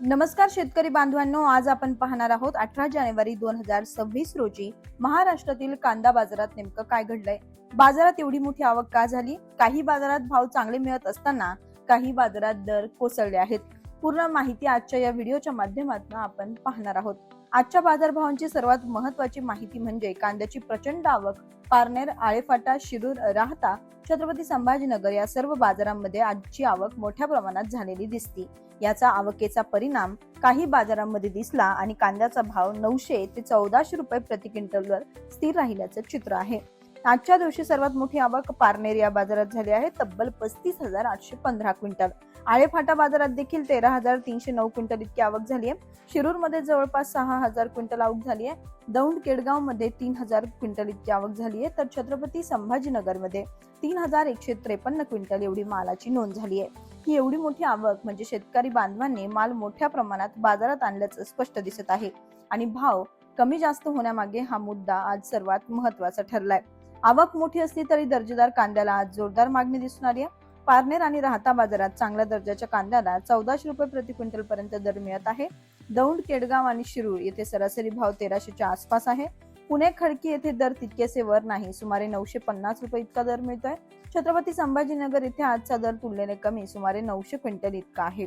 नमस्कार शेतकरी बांधवांनो आज आपण पाहणार आहोत अठरा जानेवारी दोन हजार सव्वीस रोजी महाराष्ट्रातील कांदा बाजारात नेमकं काय घडलंय? बाजारात एवढी मोठी आवक का झाली? काही बाजारात भाव चांगले मिळत असताना काही बाजारात दर कोसळले आहेत. पूर्ण माहिती आजच्या या व्हिडिओच्या माध्यमातून आपण पाहणार आहोत. आजच्या बाजारभावांची सर्वात महत्वाची माहिती म्हणजे कांद्याची प्रचंड आवक पारनेर आळेफाटा शिरूर राहता छत्रपती संभाजीनगर या सर्व बाजारांमध्ये आजची आवक मोठ्या प्रमाणात झालेली दिसती. याचा आवकेचा परिणाम काही बाजारांमध्ये दिसला आणि कांद्याचा भाव नऊशे ते चौदाशे रुपये प्रति क्विंटलवर स्थिर राहिल्याचं चित्र आहे. आजच्या दिवशी सर्वात मोठी आवक पारनेर या बाजारात झाली आहे. तब्बल पस्तीस हजार आठशे पंधरा क्विंटल. आळेफाटा बाजारात देखील तेरा हजार तीनशे नऊ क्विंटल इतकी आवक झाली आहे. शिरूरमध्ये जवळपास सहा हजार क्विंटल आवक झाली आहे. दौंड केडगावमध्ये तीन हजार क्विंटल इतकी आवक झाली आहे. तर छत्रपती संभाजीनगरमध्ये तीन हजार एकशे त्रेपन्न क्विंटल एवढी मालाची नोंद झाली आहे. ही एवढी मोठी आवक म्हणजे शेतकरी बांधवांनी माल मोठ्या प्रमाणात बाजारात आणल्याचं स्पष्ट दिसत आहे. आणि भाव कमी जास्त होण्यामागे हा मुद्दा आज सर्वात महत्त्वाचा ठरलाय. आवक मोठी असली तरी दर्जेदार कांद्याला आज जोरदार मागणी दिसून आली आहे. पारनेर आणि राहता बाजारात चांगल्या दर्जाच्या कांद्याला चौदाशे रुपये प्रति क्विंटल पर्यंत दर मिळत आहे. दौंड केडगाव आणि शिरूर येथे सरासरी भाव तेराशेच्या आसपास आहे. पुणे खडकी येथे दर तितकेसे वर नाही सुमारे नऊशे पन्नास रुपये इतका दर मिळतोय. छत्रपती संभाजीनगर येथे आजचा दर तुलनेने कमी सुमारे नऊशे क्विंटल इतका आहे.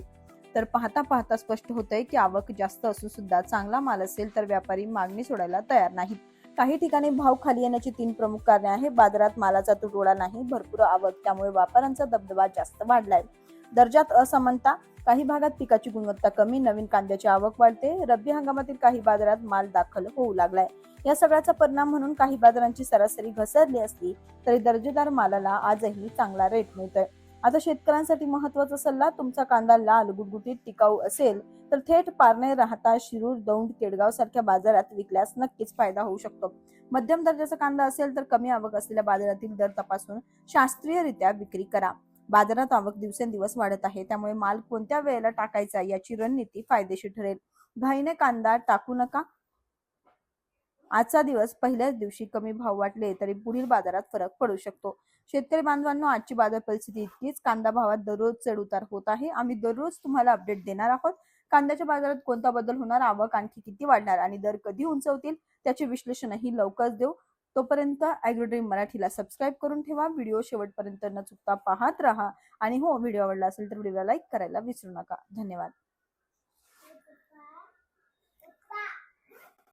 तर पाहता पाहता स्पष्ट होतंय की आवक जास्त असून सुद्धा चांगला माल असेल तर व्यापारी मागणी सोडायला तयार नाहीत. काही ठिकाणी भाव खाली येण्याची तीन प्रमुख कारणे आहे बाजारात मालाचा तुटवडा नाही भरपूर आवक त्यामुळे व्यापाऱ्यांचा दबदबा जास्त वाढलाय. दर्जात असमानता काही भागात पिकाची गुणवत्ता कमी नवीन कांद्याची आवक वाढते. रब्बी हंगामातील काही बाजारात माल दाखल होऊ लागलाय. या सगळ्याचा परिणाम म्हणून काही बाजारांची सरासरी घसरली असली तरी दर्जेदार मालाला आजही चांगला रेट मिळतोय. आता शेतकऱ्यांसाठी महत्त्वाचा सल्ला तुमचा कांदा लाल गुटगुटीत टिकाऊ असेल तर थेट पारणे राहता शिरूर दौंड केडगाव सारख्या बाजारात विकल्यास नक्कीच फायदा होऊ शकतो. मध्यम दर्जाचा कांदा असेल तर कमी आवक असलेल्या बाजारातील दर तपासून शास्त्रीयरित्या विक्री करा. बाजारात आवक दिवसेंदिवस वाढत आहे त्यामुळे माल कोणत्या वेळेला टाकायचा याची रणनीती फायदेशीर ठरेल. घाईने कांदा टाकू नका आजचा दिवस पहिल्याच दिवशी कमी भाव वाटले तरी पुढील बाजारात फरक पडू शकतो. शेतकरी बांधवांनो आजची बाजार परिस्थिती इतकीच. कांदा भावात दररोज चढ उतार होत आहे. आम्ही दररोज तुम्हाला अपडेट देणार आहोत. कांद्याच्या बाजारात कोणता बदल होणार? आवक आणखी किती वाढणार? आणि दर कधी उंचवतील? त्याचे विश्लेषणही लवकरच देऊ. तोपर्यंत अॅग्रोड्रीम मराठीला सबस्क्राईब करून ठेवा. व्हिडिओ शेवटपर्यंत न चुकता पाहत राहा. आणि हो व्हिडिओ आवडला असेल तर व्हिडिओला लाईक करायला विसरू नका. धन्यवाद.